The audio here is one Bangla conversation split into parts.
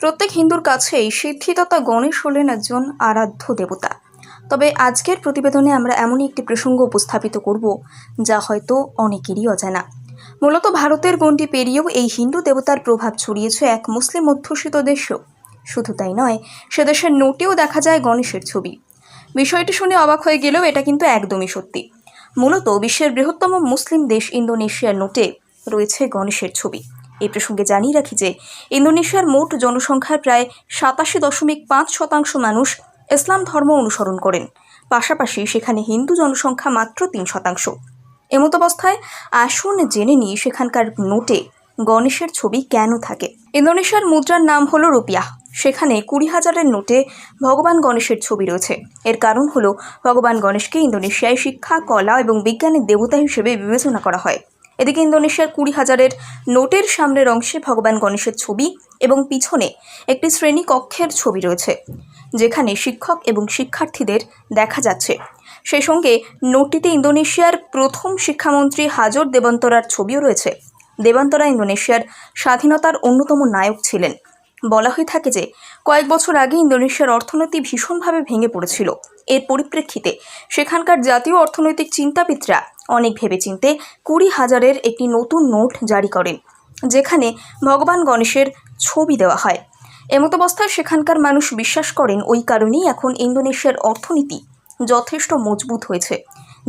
প্রত্যেক হিন্দুর কাছেই সিদ্ধিদাতা গণেশ হলেন একজন আরাধ্য দেবতা। তবে আজকের প্রতিবেদনে আমরা এমনই একটি প্রসঙ্গ উপস্থাপিত করব, যা হয়তো অনেকেরই অজানা। মূলত ভারতের গণ্ডি পেরিয়েও এই হিন্দু দেবতার প্রভাব ছড়িয়েছে এক মুসলিম অধ্যুষিত দেশেও। শুধু তাই নয়, সে দেশের নোটেও দেখা যায় গণেশের ছবি। বিষয়টি শুনে অবাক হয়ে গেলেও এটা কিন্তু একদমই সত্যি। মূলত বিশ্বের বৃহত্তম মুসলিম দেশ ইন্দোনেশিয়ার নোটে রয়েছে গণেশের ছবি। এই প্রসঙ্গে জানিয়ে রাখি যে, ইন্দোনেশিয়ার মোট জনসংখ্যার প্রায় সাতাশি দশমিক পাঁচ শতাংশ মানুষ ইসলাম ধর্ম অনুসরণ করেন। পাশাপাশি সেখানে হিন্দু জনসংখ্যা মাত্র তিন শতাংশ। এমতাবস্থায় আসুন জেনে নিই সেখানকার নোটে গণেশের ছবি কেন থাকে। ইন্দোনেশিয়ার মুদ্রার নাম হলো রুপিয়া। সেখানে কুড়ি হাজারের নোটে ভগবান গণেশের ছবি রয়েছে। এর কারণ হলো ভগবান গণেশকে ইন্দোনেশিয়ায় শিক্ষা, কলা এবং বিজ্ঞানের দেবতা হিসেবে বিবেচনা করা হয়। এদিকে ইন্দোনেশিয়ার কুড়ি হাজারের নোটের সামনের অংশে ভগবান গণেশের ছবি এবং পিছনে একটি শ্রেণি কক্ষের ছবি রয়েছে, যেখানে শিক্ষক এবং শিক্ষার্থীদের দেখা যাচ্ছে। সেই সঙ্গে নোটটিতে ইন্দোনেশিয়ার প্রথম শিক্ষামন্ত্রী হাজর দেবন্তরার ছবিও রয়েছে। দেবান্তরা ইন্দোনেশিয়ার স্বাধীনতার অন্যতম নায়ক ছিলেন। বলা হয়ে থাকে যে, কয়েক বছর আগে ইন্দোনেশিয়ার অর্থনীতি ভীষণভাবে ভেঙে পড়েছিল। এর পরিপ্রেক্ষিতে সেখানকার জাতীয় অর্থনৈতিক চিন্তাবিদরা অনেক ভেবেচিন্তে কুড়ি হাজারের একটি নতুন নোট জারি করেন, যেখানে ভগবান গণেশের ছবি দেওয়া হয়। এমতাবস্থায় সেখানকার মানুষ বিশ্বাস করেন ওই কারণেই এখন ইন্দোনেশিয়ার অর্থনীতি যথেষ্ট মজবুত হয়েছে।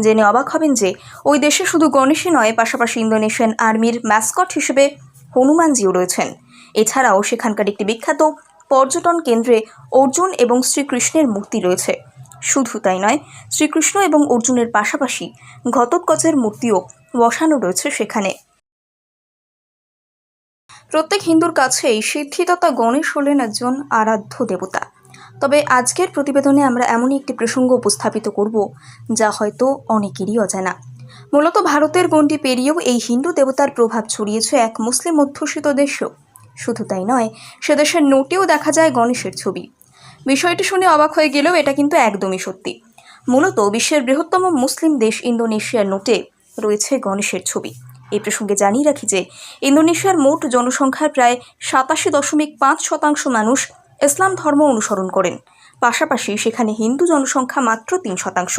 জেনে অবাক হবেন যে, ওই দেশে শুধু গণেশই নয়, পাশাপাশি ইন্দোনেশিয়ান আর্মির ম্যাসকট হিসেবে হনুমানজিও রয়েছেন। এছাড়াও সেখানকার একটি বিখ্যাত পর্যটন কেন্দ্রে অর্জুন এবং শ্রীকৃষ্ণের মূর্তি রয়েছে। শুধু তাই নয়, শ্রীকৃষ্ণ এবং অর্জুনের পাশাপাশি ঘটোৎকচের মূর্তিও বসানো রয়েছে সেখানে। প্রত্যেক হিন্দুর কাছেই সিদ্ধিদাতা গণেশ হলেন একজন আরাধ্য দেবতা। তবে আজকের প্রতিবেদনে আমরা এমনই একটি প্রসঙ্গ উপস্থাপিত করব, যা হয়তো অনেকেরই অজানা। মূলত ভারতের গণ্ডি পেরিয়েও এই হিন্দু দেবতার প্রভাব ছড়িয়েছে এক মুসলিম অধ্যুষিত দেশেও। শুধু তাই নয়, সে দেশের নোটেও দেখা যায় গণেশের ছবি। বিষয়টি শুনে অবাক হয়ে গেলেও এটা কিন্তু একদমই সত্যি। মূলত বিশ্বের বৃহত্তম মুসলিম দেশ ইন্দোনেশিয়ার নোটে রয়েছে গণেশের ছবি। এই প্রসঙ্গে জানিয়ে রাখি যে, ইন্দোনেশিয়ার মোট জনসংখ্যার প্রায় সাতাশি দশমিক পাঁচ শতাংশ মানুষ ইসলাম ধর্ম অনুসরণ করেন। পাশাপাশি সেখানে হিন্দু জনসংখ্যা মাত্র তিন শতাংশ।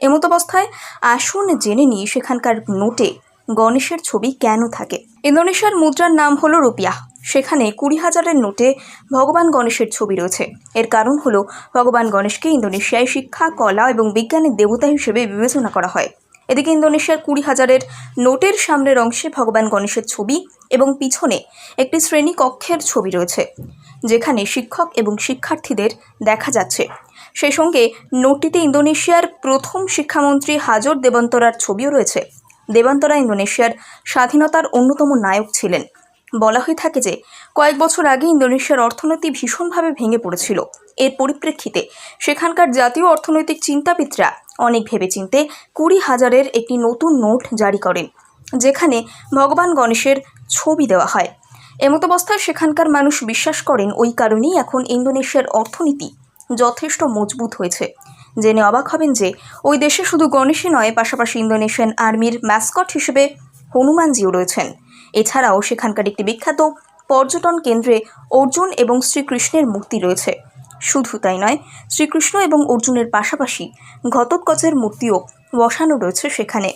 এমতাবস্থায় আসুন জেনে নিই সেখানকার নোটে গণেশের ছবি কেন থাকে। ইন্দোনেশিয়ার মুদ্রার নাম হলো রুপিয়া সেখানে কুড়ি হাজারের নোটে ভগবান গণেশের ছবি রয়েছে। এর কারণ হলো, ভগবান গণেশকে ইন্দোনেশিয়ায় শিক্ষা, কলা এবং বিজ্ঞানের দেবতা হিসেবে বিবেচনা করা হয়। এদিকে ইন্দোনেশিয়ার কুড়ি হাজারের নোটের সামনের অংশে ভগবান গণেশের ছবি এবং পিছনে একটি শ্রেণি কক্ষের ছবি রয়েছে, যেখানে শিক্ষক এবং শিক্ষার্থীদের দেখা যাচ্ছে। সেই সঙ্গে নোটটিতে ইন্দোনেশিয়ার প্রথম শিক্ষামন্ত্রী হাজর দেবন্তরার ছবিও রয়েছে। দেবান্তরা ইন্দোনেশিয়ার স্বাধীনতার অন্যতম নায়ক ছিলেন। বলা হয়ে থাকে যে, কয়েক বছর আগে ইন্দোনেশিয়ার অর্থনীতি ভীষণভাবে ভেঙে পড়েছিল। এর পরিপ্রেক্ষিতে সেখানকার জাতীয় অর্থনৈতিক চিন্তাবিদরা অনেক ভেবেচিন্তে কুড়ি হাজারের একটি নতুন নোট জারি করেন, যেখানে ভগবান গণেশের ছবি দেওয়া হয়। এমতাবস্থায় সেখানকার মানুষ বিশ্বাস করেন ওই কারণেই এখন ইন্দোনেশিয়ার অর্থনীতি যথেষ্ট মজবুত হয়েছে। জেনে অবাক হবেন যে, ওই দেশে শুধু গণেশই নয়, পাশাপাশি ইন্দোনেশিয়ান আর্মির ম্যাসকট হিসেবে হনুমানজিও রয়েছেন। এছাড়াও সেখানকার একটি বিখ্যাত পর্যটন কেন্দ্রে অর্জুন এবং শ্রীকৃষ্ণের মূর্তি রয়েছে। শুধু তাই নয়, শ্রীকৃষ্ণ এবং অর্জুনের পাশাপাশি ঘটোৎকচের মূর্তিও বসানো রয়েছে সেখানে।